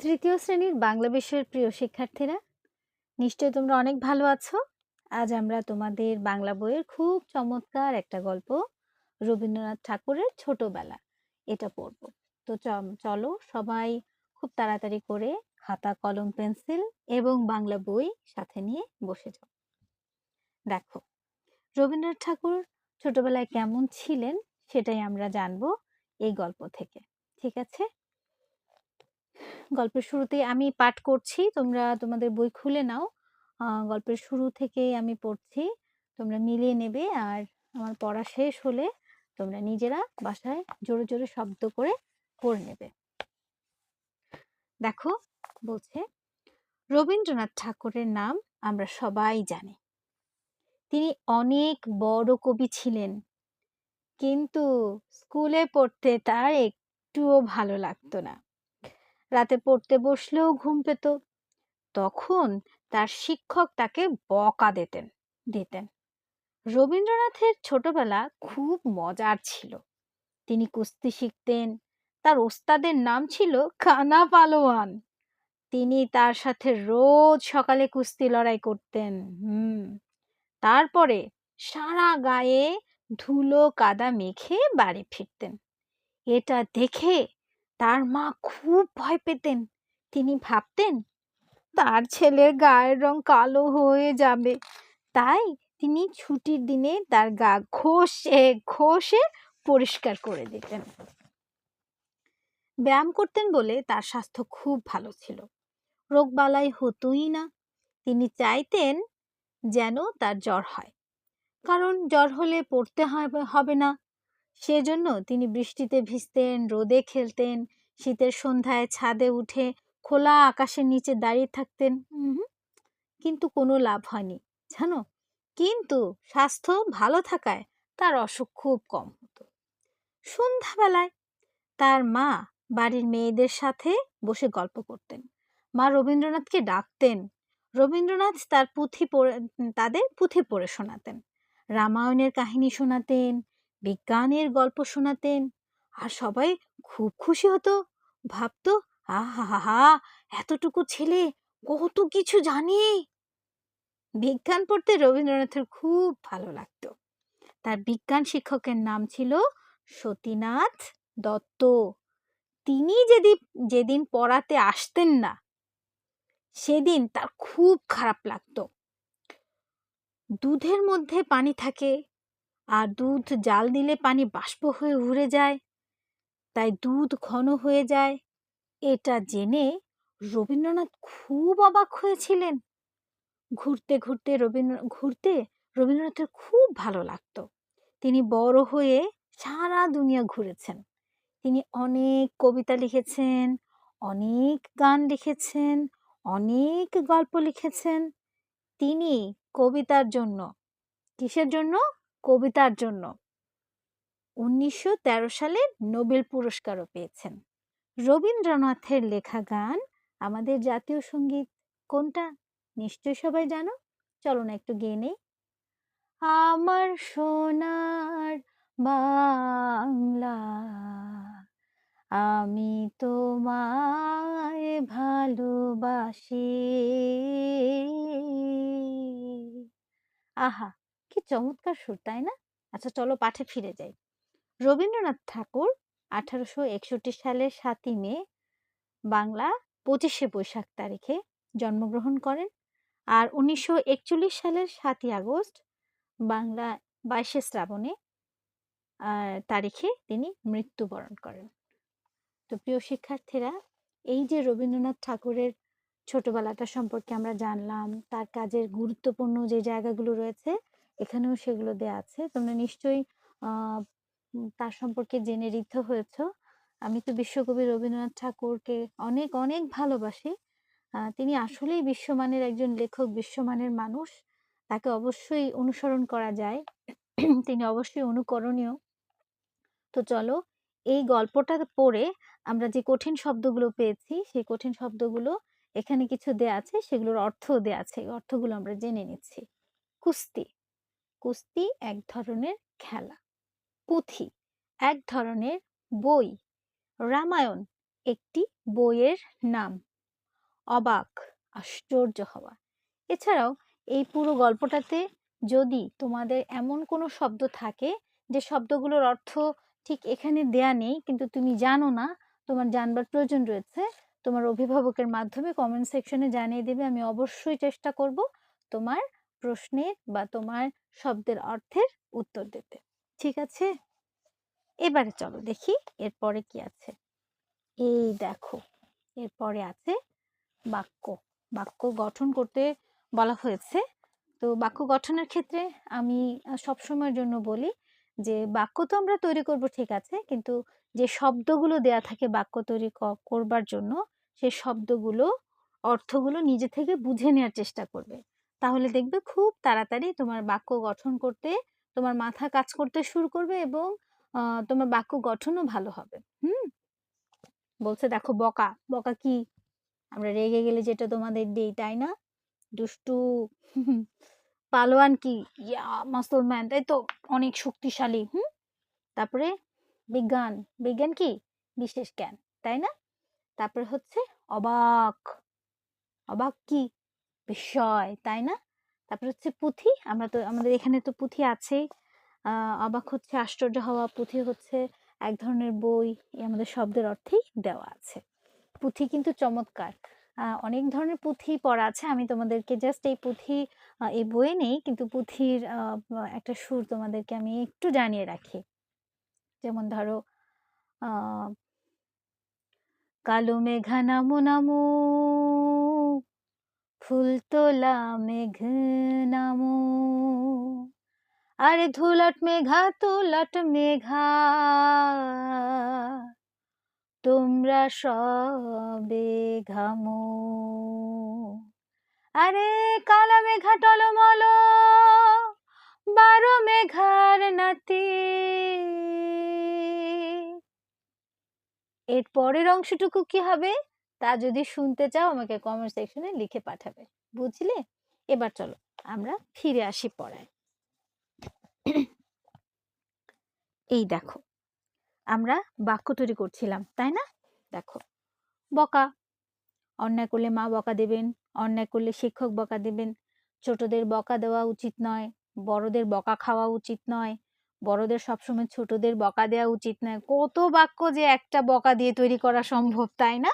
তৃতীয় শ্রেণির বাংলা বিষয়ের প্রিয় শিক্ষার্থীরা, নিশ্চয়ই তোমরা অনেক ভালো আছো। আজ আমরা তোমাদের বাংলা বইয়ের খুব চমৎকার একটা গল্প রবীন্দ্রনাথ ঠাকুরের ছোটবেলা, এটা পড়ব। তো চলো সবাই খুব তাড়াতাড়ি করে খাতা, কলম, পেন্সিল এবং বাংলা বই সাথে নিয়ে বসে যাও। দেখো, রবীন্দ্রনাথ ঠাকুর ছোটবেলায় কেমন ছিলেন সেটাই আমরা জানব এই গল্প থেকে, ঠিক আছে? গল্পের শুরুতে আমি পাঠ করছি, তোমরা তোমাদের বই খুলে নাও। গল্পের শুরু থেকে আমি পড়ছি, তোমরা মিলিয়ে নেবে আর আমার পড়া শেষ হলে তোমরা নিজেরা বাসায় জোরে জোরে শব্দ করে পড়ে নেবে। দেখো, বলছে, রবীন্দ্রনাথ ঠাকুরের নাম আমরা সবাই জানি। তিনি অনেক বড় কবি ছিলেন। কিন্তু স্কুলে পড়তে তার একটুও ভালো লাগতো না। রাতে পড়তে বসলেও ঘুম পেত। তখন তার শিক্ষক তাকে বকা দিতেন দিতেন। রবীন্দ্রনাথের ছোটবেলা খুব মজার ছিল। তিনি কুস্তি শিখতেন, তার ওস্তাদের নাম ছিল কানা পালোয়ান। তিনি তার সাথে রোজ সকালে কুস্তি লড়াই করতেন, হুম। তারপরে সারা গায়ে ধুলো কাদা মেখে বাড়ি ফিরতেন। এটা দেখে তার মা খুব ভয় পেতেন। তিনি ভাবতেন, তার ছেলের গায়ের রং কালো হয়ে যাবে। তাই তিনি ছুটির দিনে তার গা ঘষে ঘষে পরিষ্কার করে দিতেন। ব্যায়াম করতেন বলে তার স্বাস্থ্য খুব ভালো ছিল। রোগবালাই হতোই না। তিনি চাইতেন যেন তার জ্বর হয়। কারণ জ্বর হলে পড়তে হবে হবে না। সেজন্য তিনি বৃষ্টিতে ভিজতেন, রোদে খেলতেন, শীতের সন্ধ্যায় ছাদে উঠে খোলা আকাশের নিচে দাঁড়িয়ে থাকতেন। কিন্তু কোনো লাভ হয়নি, জানো? কিন্তু স্বাস্থ্য ভালো থাকায় তার অসুখ খুব কম হতো। সন্ধ্যাবেলায় তার মা বাড়ির মেয়েদের সাথে বসে গল্প করতেন। মা রবীন্দ্রনাথকে ডাকতেন। রবীন্দ্রনাথ তার পুঁথি পড়ে, তাদের পুঁথি পড়ে শোনাতেন। রামায়ণের কাহিনী শোনাতেন বিজ্ঞানের গল্প শোনাতেন। আর সবাই খুব খুশি হতো। ভাবতো আহা এতটুকু ছেলে কত কিছু জানে? বিজ্ঞান পড়তে রবীন্দ্রনাথের খুব ভালো লাগতো। তার বিজ্ঞান শিক্ষকের নাম ছিল সতীনাথ দত্ত। তিনি যেদিন যেদিন পড়াতে আসতেন না, সেদিন তার খুব খারাপ লাগতো। দুধের মধ্যে পানি থাকে আর দুধ জাল দিলে পানি বাষ্প হয়ে উড়ে যায়। তাই দুধ ঘন হয়ে যায়। এটা জেনে রবীন্দ্রনাথ খুব অবাক হয়েছিলেন। ঘুরতে ঘুরতে রবীন্দ্র, ঘুরতে রবীন্দ্রনাথের খুব ভালো লাগতো। তিনি বড় হয়ে সারা দুনিয়া ঘুরেছেন। তিনি অনেক কবিতা লিখেছেন, অনেক গান লিখেছেন, অনেক গল্প লিখেছেন। তিনি কবিতার জন্য, কিসের জন্য? কবিতার জন্য। উনিশশো তেরো সালে নোবেল পুরস্কারও পেয়েছেন। রবীন্দ্রনাথের লেখা গান, আমাদের জাতীয় সংগীত, কোনটা? নিশ্চয় সবাই জানো? চলো না একটু গেয়ে নেই। আমার সোনার বাংলা, আমি তোমায় ভালোবাসি। আহা! কি চমৎকার সুর, তাই না? আচ্ছা চলো পাঠে ফিরে যাই। রবীন্দ্রনাথ ঠাকুর আঠারোশো একষট্টি সালের সাতই মে, বাংলা পঁচিশে বৈশাখ তারিখে জন্মগ্রহণ করেন। আর উনিশশো একচল্লিশ সালের সাতই আগস্ট, বাংলা বাইশে শ্রাবণে তারিখে তিনি মৃত্যুবরণ করেন। তো প্রিয় শিক্ষার্থীরা, এই যে রবীন্দ্রনাথ ঠাকুরের ছোটবেলাটা সম্পর্কে আমরা জানলাম, তার কাজের গুরুত্বপূর্ণ যে জায়গাগুলো রয়েছে এখানেও সেগুলো দেয়া আছে। তোমরা নিশ্চয়ই তার সম্পর্কে জেনে ঋদ্ধ হয়েছ। আমি তো বিশ্বকবি রবীন্দ্রনাথ ঠাকুরকে অনেক অনেক ভালোবাসি। তিনি আসলেই বিশ্বমানের একজন লেখক, বিশ্বমানের মানুষ। তাকে অবশ্যই অনুসরণ করা যায়। তিনি অবশ্যই অনুকরণীয়। তো চলো, এই গল্পটা পড়ে আমরা যে কঠিন শব্দগুলো পেয়েছি, সেই কঠিন শব্দগুলো এখানে কিছু দেয়া আছে, সেগুলোর অর্থ দেয়া আছে। অর্থগুলো আমরা জেনে নিচ্ছি। কুস্তি। কুস্তি এক ধরনের খেলা। পুঁথি এক ধরনের বই। রামায়ণ একটি বইয়ের নাম। অবাক, আশ্চর্য হওয়া। এছাড়াও এই পুরো গল্পটাতে যদি তোমাদের এমন কোনো শব্দ থাকে যে শব্দগুলোর অর্থ ঠিক এখানে দেয়া নেই, কিন্তু তুমি জানো না, তোমার জানবার প্রয়োজন রয়েছে, তোমার অভিভাবকের মাধ্যমে কমেন্ট সেকশনে জানিয়ে দেবে, আমি অবশ্যই চেষ্টা করব তোমার প্রশ্নের বা তোমার শব্দের অর্থের উত্তর দিতে। ঠিক আছে? এবারে চলো দেখি এরপরে কি আছে। এই দেখো, এরপরে আছে বাক্য। বাক্য গঠন করতে বলা হয়েছে। তো বাক্য গঠনের ক্ষেত্রে আমি সবসময়ের জন্য বলি যে বাক্য তো আমরা তৈরি করব ঠিক আছে, কিন্তু যে শব্দগুলো দেয়া থাকে বাক্য তৈরি করবার জন্য সেই শব্দগুলো, অর্থগুলো নিজে থেকে বুঝে নেওয়ার চেষ্টা করবে। তাহলে দেখবে খুব তাড়াতাড়ি তোমার বাক্য গঠন করতে, তোমার মাথা কাজ করতে শুরু করবে এবং তোমার বাক্য গঠনও ভালো হবে। হুম? বলছে দেখো বকা। বকা কি? আমরা রেগে গেলে যেটা তোমাদের দিই, তাই না? দুষ্টু। পালোয়ান কি? ইয়া, মুসলমান, তাই তো? অনেক শক্তিশালী, হুম? তারপরে বিজ্ঞান। বিজ্ঞান কি? বিশেষ জ্ঞান, তাই না? তারপরে হচ্ছে অবাক। অবাক কি? বিস্ময় তাই না? তারপর হচ্ছে পুঁথি, আমরা তো, আমাদের এখানে তো পুঁথি আছেই। অবাক হচ্ছে, আশ্চর্য হওয়া পুঁথি হচ্ছে এক ধরনের বই আমাদের শব্দের অর্থেই দেওয়া আছে। পুঁথি কিন্তু চমৎকার। অনেক ধরনের পুঁথি পড়া আছে, আমি তোমাদেরকে জাস্ট এই পুঁথি এই বইয়ে নেই, কিন্তু পুঁথির একটা সুর তোমাদেরকে আমি একটু জানিয়ে রাখি। যেমন ধরো কালো মেঘা নামো নামো ফুল তোলা মেঘ নামো। আরে ধুলট মেঘা, তুলট মেঘা, তোমরা সবে ঘামো। আরে কালা মেঘা টল টলমল, বারো মেঘার নাতি। এর পরের অংশটুকু কি হবে? তা যদি শুনতে চাও, আমাকে কমেন্ট সেকশনে লিখে পাঠাবে। বুঝলে? এবার চলো, আমরা ফিরে আসি পড়ায়। এই দেখো, আমরা বাক্য তৈরি করছিলাম, তাই না? দেখো, বকা, অন্যায় করলে মা বকা দেবেন, অন্যায় করলে শিক্ষক বকা দেবেন। ছোটদের বকা দেওয়া উচিত নয়, বড়দের বকা খাওয়া উচিত নয়, বড়দের সবসময় ছোটদের বকা দেওয়া উচিত নয়। কত বাক্য যে একটা বকা দিয়ে তৈরি করা সম্ভব, তাই না?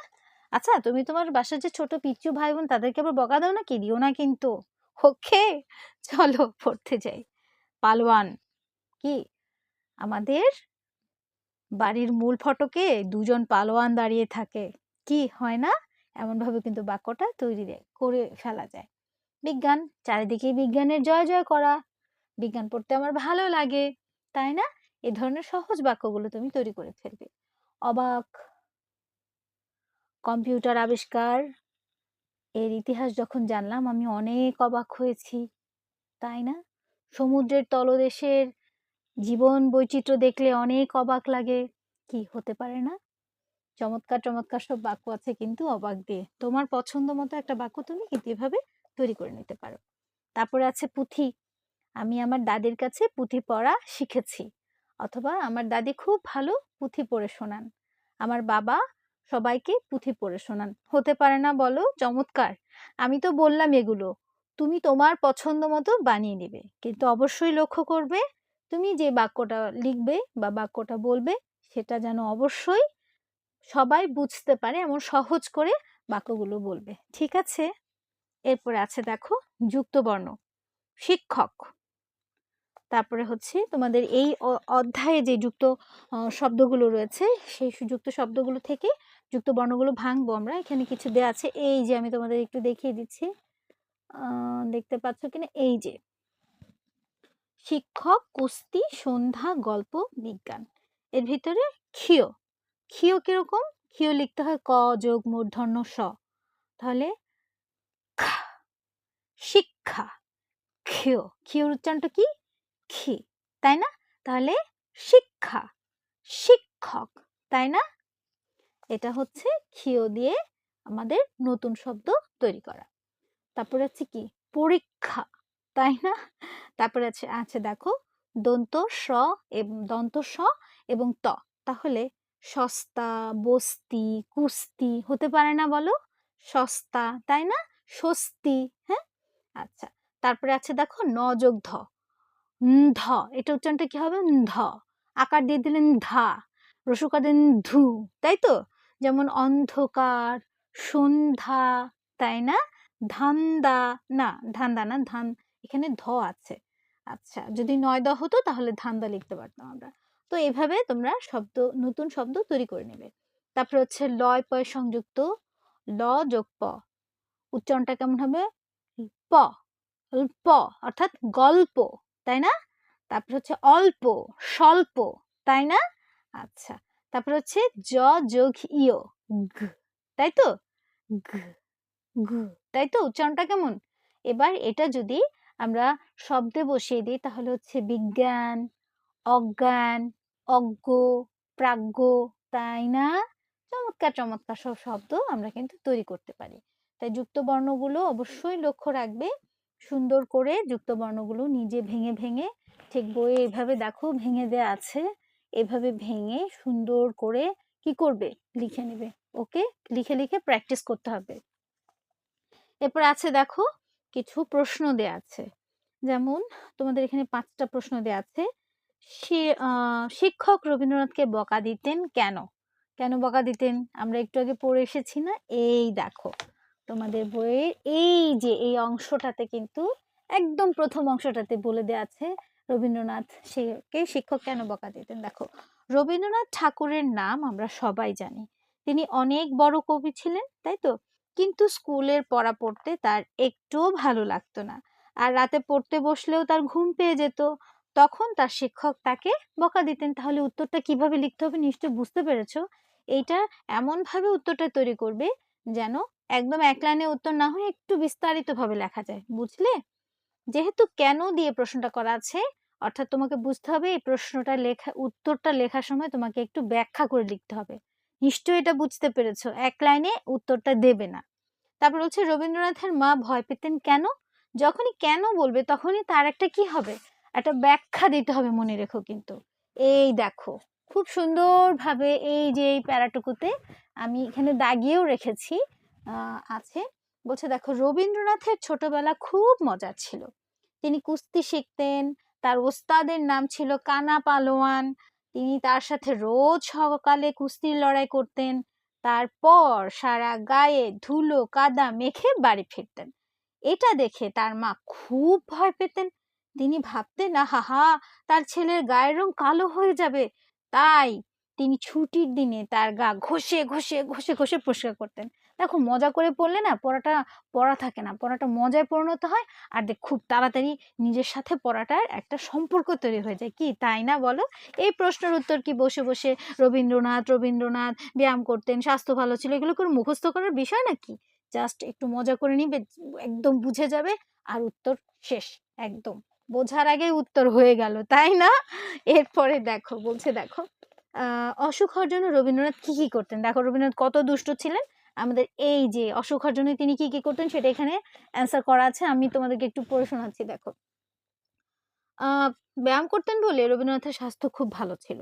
আচ্ছা তুমি তোমার বাসার যে ছোট পিচ্ছু ভাই বোন তাদেরকে আবার বকা দাও না কি দিও না কিন্তু। ওকে, চলো, পড়তে যাই। পালোয়ান, কি? আমাদের বাড়ির মূল ফটকে দুজন পালোয়ান দাঁড়িয়ে থাকে। কি হয় না? এমনভাবে কিন্তু বাক্যটা তৈরি করে ফেলা যায়। বিজ্ঞান চারিদিকে বিজ্ঞানের জয় জয় করা। বিজ্ঞান পড়তে আমার ভালো লাগে, তাই না? এ ধরনের সহজ বাক্যগুলো তুমি তৈরি করে ফেলবে। অবাক কম্পিউটার আবিষ্কার এর ইতিহাস যখন জানলাম, আমি অনেক অবাক হয়েছি। তাই না? সমুদ্রের তলদেশের জীবন বৈচিত্র্য দেখলে অনেক অবাক লাগে। কি হতে পারে না? চমৎকার চমৎকার সব বাক্য আছে কিন্তু অবাক দিয়ে। তোমার পছন্দ মতো একটা বাক্য তুমি কিন্তু এভাবে তৈরি করে নিতে পারো। তারপরে আছে পুঁথি। আমি আমার দাদির কাছে পুঁথি পড়া শিখেছি। অথবা আমার দাদি খুব ভালো পুঁথি পড়ে শোনান। আমার বাবা সবাইকে পুঁথি পড়ে শোনান। হতে পারে না বলো, চমৎকার। আমি তো বললাম এগুলো। তুমি তোমার পছন্দ মতো বানিয়ে নেবে। কিন্তু অবশ্যই লক্ষ্য করবে, তুমি যে বাক্যটা লিখবে বা বাক্যটা বলবে, সেটা যেন অবশ্যই সবাই বুঝতে পারে, এমন সহজ করে বাক্যগুলো বলবে। ঠিক আছে? এরপরে আছে দেখো, যুক্তবর্ণ। শিক্ষক। তারপরে হচ্ছে তোমাদের এই অধ্যায়ে যে যুক্ত শব্দগুলো রয়েছে, সেই যুক্ত শব্দগুলো থেকে যুক্ত বর্ণগুলো ভাঙবো আমরা। এখানে কিছু দেওয়া আছে। এই যে আমি তোমাদের একটু দেখিয়ে দিচ্ছি। দেখতে পাচ্ছ কিনা? এই যে। শিক্ষক, কুস্তি, সন্ধ্যা, গল্প, বিজ্ঞান। এর ভিতরে ক্ষিয়। ক্ষিয় কীরকম? ক্ষিয় লিখতে হয় ক, যোগ মূর্ধন্য স। তাহলে শিক্ষা। ক্ষিয়। ক্ষিয়র উচ্চারণটা কি? খি তাই না? তাহলে শিক্ষা। শিক্ষক। তাই না? এটা হচ্ছে ক্ষিয় দিয়ে আমাদের নতুন শব্দ তৈরি করা। তারপরে হচ্ছে কি? পরীক্ষা, তাই না? তারপরে আছে আছে দেখো, দন্ত স এবং, দন্ত স এবং ত। তাহলে সস্তা, বস্তি, কুস্তি হতে পারে না বলো? সস্তা, তাই না? স্বস্তি হ্যাঁ? আচ্ছা তারপরে আছে দেখো ন যোগ ধ। ধ এটা উচ্চারণটা কি হবে? ধ আকার দিয়ে দিলেন ধা, রসুকার দিলেন ধু, তাই তো? যেমন অন্ধকার, সন্ধ্যা, তাই না? ধান্দা না ধান্দা না, ধান, এখানে ধ আছে। আচ্ছা যদি নয় দ হতো তাহলে ধান্দা লিখতে পারতাম আমরা। তো এভাবে তোমরা শব্দ, নতুন শব্দ তৈরি করে নেবে। তারপরে হচ্ছে লয় পয় সংযুক্ত। ল যোগ প। উচ্চারণটা কেমন হবে? প প, অর্থাৎ গল্প, তাই না? তারপর হচ্ছে অল্প, স্বল্প, তাই না? আচ্ছা তারপর হচ্ছে জ যোগ ইয় গ তাই তো? গ গ তাই তো? উচ্চারণটা কেমন? এবার এটা যদি আমরা শব্দে বসিয়ে দিই, তাহলে হচ্ছে বিজ্ঞান, অজ্ঞান, অজ্ঞ, প্রাজ্ঞ, তাই না? চমৎকার চমৎকার সব শব্দ আমরা কিন্তু তৈরি করতে পারি। তাই যুক্ত বর্ণগুলো অবশ্যই লক্ষ্য রাখবে। সুন্দর করে যুক্ত বর্ণগুলো নিজে ভেঙে ভেঙে, ঠিক বইয়ে এভাবে দেখো, ভেঙে দেয়া আছে। এভাবে ভেঙে সুন্দর করে কি করবে? লিখে নেবে। ওকে? লিখে লিখে প্র্যাকটিস করতে হবে। এরপর আছে দেখো, কিছু প্রশ্ন দেয়া আছে। যেমন, তোমাদের এখানে পাঁচটা প্রশ্ন দেয়া আছে। শিক্ষক রবীন্দ্রনাথকে বকা দিতেন কেন? কেন বকা দিতেন? আমরা একটু আগে পড়ে এসেছি না? এই দেখো, তোমাদের বইয়ের এই যে, এই অংশটাতে কিন্তু, একদম প্রথম অংশটাতে বলে দেওয়া আছে রবীন্দ্রনাথ সেকে শিক্ষক কেন বকা দিতেন? দেখো, রবীন্দ্রনাথ ঠাকুরের নাম আমরা সবাই জানি। তিনি অনেক বড় কবি ছিলেন, তাই তো? কিন্তু স্কুলের পড়া পড়তে তার একটুও ভালো লাগতো না। আর রাতে পড়তে বসলেও তার ঘুম পেয়ে যেত। তখন তার শিক্ষক তাকে বকা দিতেন, তাহলে উত্তরটা কীভাবে লিখতে হবে? নিশ্চয় বুঝতে পেরেছ? এইটা এমন ভাবে উত্তরটা তৈরি করবে যেন একদম এক লাইনে উত্তর না হয়ে একটু বিস্তারিত ভাবে লেখা যায়। বুঝলে? যেহেতু কেন দিয়ে প্রশ্নটা করা আছে, অর্থাৎ তোমাকে বুঝতে হবে এই প্রশ্নটা লেখা, উত্তরটা লেখার সময় তোমাকে একটু ব্যাখ্যা করে লিখতে হবে। নিশ্চয়ই এটা বুঝতে পেরেছ, এক লাইনে উত্তরটা দেবে না। তারপর হচ্ছে রবীন্দ্রনাথের মা ভয় পেতেন কেন? যখনই কেন বলবে তখনই তার একটা কি হবে? একটা ব্যাখ্যা দিতে হবে মনে রেখো কিন্তু। এই দেখো, খুব সুন্দরভাবে এই যে এই প্যারাটুকুতে আমি এখানে দাগিয়েও রেখেছি আছে। বলছে, দেখো, রবীন্দ্রনাথের ছোটবেলা খুব মজার ছিল। তিনি কুস্তি শিখতেন, তার ওস্তাদের নাম ছিল কানা পালোয়ান। তিনি তার সাথে রোজ সকালে কুস্তির লড়াই করতেন। তারপর সারা গায়ে ধুলো, কাদা মেখে বাড়ি ফিরতেন। এটা দেখে তার মা খুব ভয় পেতেন। তিনি ভাবতেন, আহা তার ছেলের গায়ের রং কালো হয়ে যাবে। তাই তিনি ছুটির দিনে তার গা ঘষে ঘষে ঘষে ঘষে পরিষ্কার করতেন। দেখো মজা করে পড়লে না পড়াটা, পড়া থাকে না। পড়াটা মজায় পরিণত হয় আর দেখ খুব তাড়াতাড়ি নিজের সাথে পড়াটার একটা সম্পর্ক তৈরি হয়ে যায়। কি, তাই না বলো? এই প্রশ্নের উত্তর কি? বসে বসে রবীন্দ্রনাথ রবীন্দ্রনাথ ব্যায়াম করতেন, স্বাস্থ্য ভালো ছিল, এগুলো করে মুখস্থ করার বিষয় নাকি? জাস্ট একটু মজা করে নিবে, একদম বুঝে যাবে আর উত্তর শেষ, একদম। বোঝার আগে উত্তর হয়ে গেল, তাই না? এরপরে দেখো, বলছে দেখো অসুখ হওয়ার জন্য রবীন্দ্রনাথ কি কি করতেন? দেখো রবীন্দ্রনাথ কত দুষ্ট ছিলেন? আমাদের এই যে অসুখ হওয়ার জন্য তিনি কি কি করতেন সেটা এখানে অ্যান্সার করা আছে। আমি তোমাদেরকে একটু পড়ে শোনাচ্ছি, দেখো। ব্যায়াম করতেন বলে রবীন্দ্রনাথের স্বাস্থ্য খুব ভালো ছিল।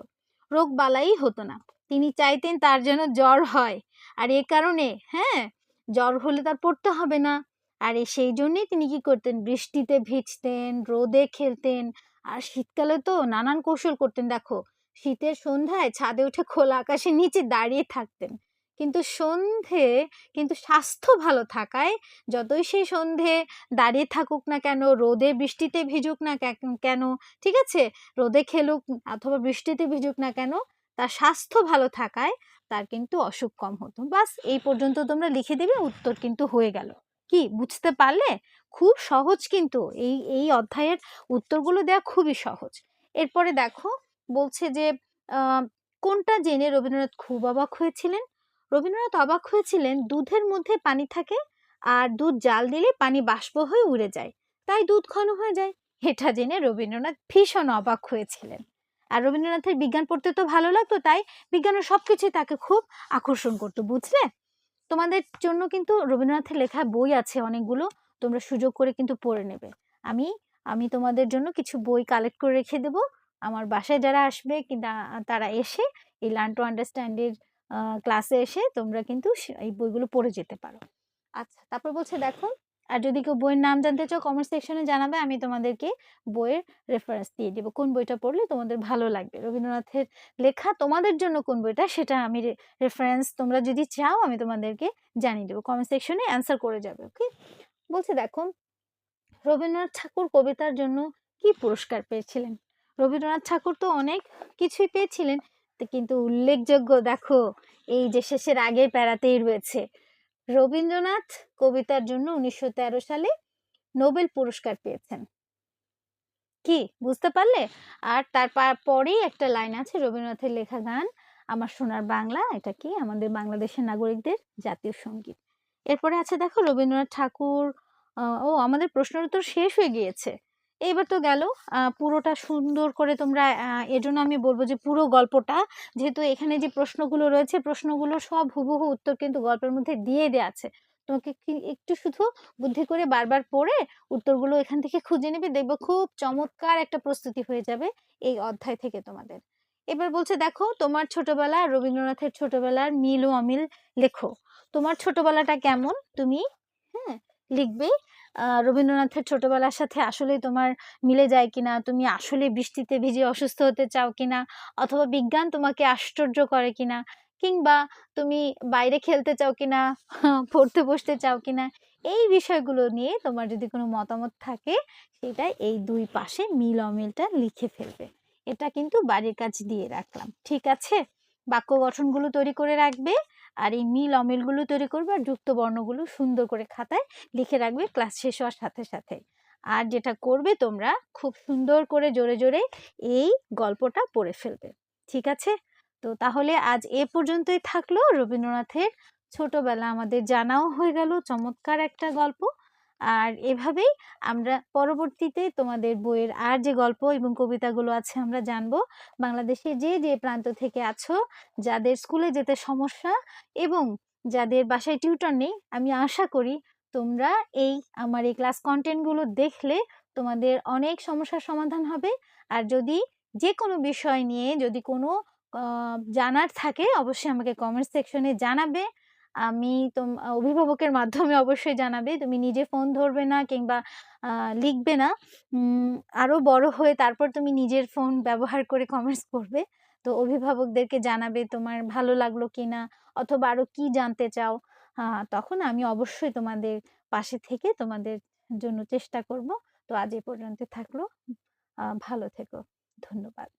রোগ বালাই হতো না। তিনি চাইতেন তার যেন জ্বর হয়। আর এ কারণে হ্যাঁ জ্বর হলে তার পড়তে হবে না। আর সেই জন্যই তিনি কি করতেন? বৃষ্টিতে ভিজতেন, রোদে খেলতেন। আর শীতকালে তো নানান কৌশল করতেন। দেখো, শীতের সন্ধ্যায় ছাদে উঠে খোলা আকাশের নিচে দাঁড়িয়ে থাকতেন। কিন্তু সন্ধে কিন্তু স্বাস্থ্য ভালো থাকায় যতই সেই সন্ধে দাঁড়িয়ে থাকুক না কেন, রোদে বৃষ্টিতে ভিজুক না কেন, ঠিক আছে? রোদে খেলুক অথবা বৃষ্টিতে ভিজুক না কেন, তার স্বাস্থ্য ভালো থাকায় তার কিন্তু অসুখ কম হতো। বাস এই পর্যন্ত তোমরা লিখে দিবে, উত্তর কিন্তু হয়ে গেল। কি, বুঝতে পারলে? খুব সহজ কিন্তু। এই এই অধ্যায়ের উত্তরগুলো দেওয়া খুবই সহজ। এরপরে দেখো, বলছে যে কোনটা জেনে রবীন্দ্রনাথ খুব অবাক হয়েছিলেন? রবীন্দ্রনাথ অবাক হয়েছিলেন, দুধের মধ্যে পানি থাকে আর দুধ জাল দিলে পানি বাষ্প হয়ে উড়ে যায়। তাই দুধ ঘন হয়ে যায়। এটা জেনে রবীন্দ্রনাথ ভীষণ অবাক হয়েছিলেন। আর রবীন্দ্রনাথের বিজ্ঞান পড়তে তো ভালো লাগতো, তাই বিজ্ঞানের সবকিছুই তাকে খুব আকর্ষণ করতো, বুঝলে? তোমাদের জন্য কিন্তু রবীন্দ্রনাথের লেখা বই আছে অনেকগুলো, তোমরা সুযোগ করে কিন্তু পড়ে নেবে। আমি আমি তোমাদের জন্য কিছু বই কালেক্ট করে রেখে দেবো। আমার বাসায় যারা আসবে কিনা, তারা এসে এই লার্ন টু আন্ডারস্ট্যান্ডের ক্লাসে এসে তোমরা কিন্তু এই বইগুলো পড়ে যেতে পারো। আচ্ছা তারপর বলছে, দেখো, আর যদি কেউ বইয়ের নাম জানতে চাও কমেন্ট সেকশনে জানাবে, আমি তোমাদেরকে বইয়ের রেফারেন্স দিয়ে দেবো। কোন বইটা পড়লে তোমাদের ভালো লাগবে? রবীন্দ্রনাথের লেখা, তোমাদের জন্য কোন বইটা, সেটা আমি রেফারেন্স তোমরা যদি চাও, আমি তোমাদেরকে জানিয়ে দেবো। কমেন্ট সেকশনে অ্যান্সার করে যাবে ওকে বলছে, দেখো, রবীন্দ্রনাথ ঠাকুর কবিতার জন্য কি পুরস্কার পেয়েছিলেন? রবীন্দ্রনাথ ঠাকুর তো অনেক কিছুই পেয়েছিলেন কিন্তু উল্লেখযোগ্য, দেখো, এই যে শেষের আগের প্যারাতেই রয়েছে। রবীন্দ্রনাথ কবিতার জন্য উনিশশো তেরো সালে নোবেল পুরস্কার পেয়েছেন। কি, বুঝতে পারলে? আর তার পরেই একটা লাইন আছে, রবীন্দ্রনাথের লেখা গান, আমার সোনার বাংলা এটা কি? আমাদের বাংলাদেশের নাগরিকদের জাতীয় সংগীত। এরপরে আছে, দেখো, রবীন্দ্রনাথ ঠাকুর ও, আমাদের প্রশ্নের উত্তর শেষ হয়ে গিয়েছে। এবার তো গেল। পুরোটা সুন্দর করে তোমরা এজন্য আমি বলব যে পুরো গল্পটা, যেহেতু এখানে যে প্রশ্নগুলো রয়েছে, প্রশ্নগুলো সব হুবহু উত্তর কিন্তু গল্পের মধ্যে দিয়ে দেওয়া আছে। তোমাকে একটু শুধু বুদ্ধি করে বারবার পড়ে উত্তরগুলো এখান থেকে খুঁজে নেবে, দেখবে খুব চমৎকার একটা প্রস্তুতি হয়ে যাবে এই অধ্যায় থেকে তোমাদের। এবার বলছে, দেখো, তোমার ছোটবেলা, রবীন্দ্রনাথের ছোটবেলার মিল ও অমিল লেখো। তোমার ছোটবেলাটা কেমন? তুমি লিখবে। রবীন্দ্রনাথের ছোটবেলার সাথে আসলে তোমার মিলে যায় কিনা, তুমি আসলে বৃষ্টিতে ভিজে অসুস্থ হতে চাও কিনা, অথবা বিজ্ঞান তোমাকে আশ্চর্য করে কিনা, কিংবা তুমি বাইরে খেলতে চাও কিনা, পড়তে বসতে চাও কিনা, এই বিষয়গুলো নিয়ে তোমার যদি কোনো মতামত থাকে, সেটা এই দুই পাশে মিল অমিলটা লিখে ফেলবে। এটা কিন্তু বাড়ির কাজ দিয়ে রাখলাম। ঠিক আছে? বাক্য গঠনগুলো তৈরি করে রাখবে। আর এই মিল অমিলগুলো তৈরি করবে আর যুক্ত বর্ণগুলো সুন্দর করে খাতায় লিখে রাখবে, ক্লাস শেষ হওয়ার সাথে সাথে। আর যেটা করবে তোমরা, খুব সুন্দর করে জোরে জোরে এই গল্পটা পড়ে ফেলবে। ঠিক আছে? তো তাহলে আজ এ পর্যন্তই থাকল। রবীন্দ্রনাথের ছোটবেলা আমাদের জানাও হয়ে গেল। চমৎকার একটা গল্প। আর এভাবেই আমরা পরবর্তীতে তোমাদের বইয়ের আর যে গল্প এবং কবিতাগুলো আছে আমরা জানব। বাংলাদেশে যে যে প্রান্ত থেকে আছো, যাদের স্কুলে যেতে সমস্যা এবং যাদের বাসায় টিউটর নেই, আমি আশা করি তোমরা এই আমার এই ক্লাস কন্টেন্টগুলো দেখলে তোমাদের অনেক সমস্যার সমাধান হবে। আর যদি যে কোনো বিষয় নিয়ে যদি কোনো জানার থাকে, অবশ্যই আমাকে কমেন্ট সেকশনে জানাবে। আমি তোম অভিভাবকের মাধ্যমে অবশ্যই জানাবে, তুমি নিজে ফোন ধরবে না কিংবা লিখবে না। আরও বড় হয়ে তারপর তুমি নিজের ফোন ব্যবহার করে কমেন্টস করবে। তো অভিভাবকদেরকে জানাবে তোমার ভালো লাগল কি না অথবা আরও কি জানতে চাও তখন আমি অবশ্যই তোমাদের পাশে থেকে তোমাদের জন্য চেষ্টা করব। তো আজ এ পর্যন্ত থাকল। ভালো থেকো। ধন্যবাদ।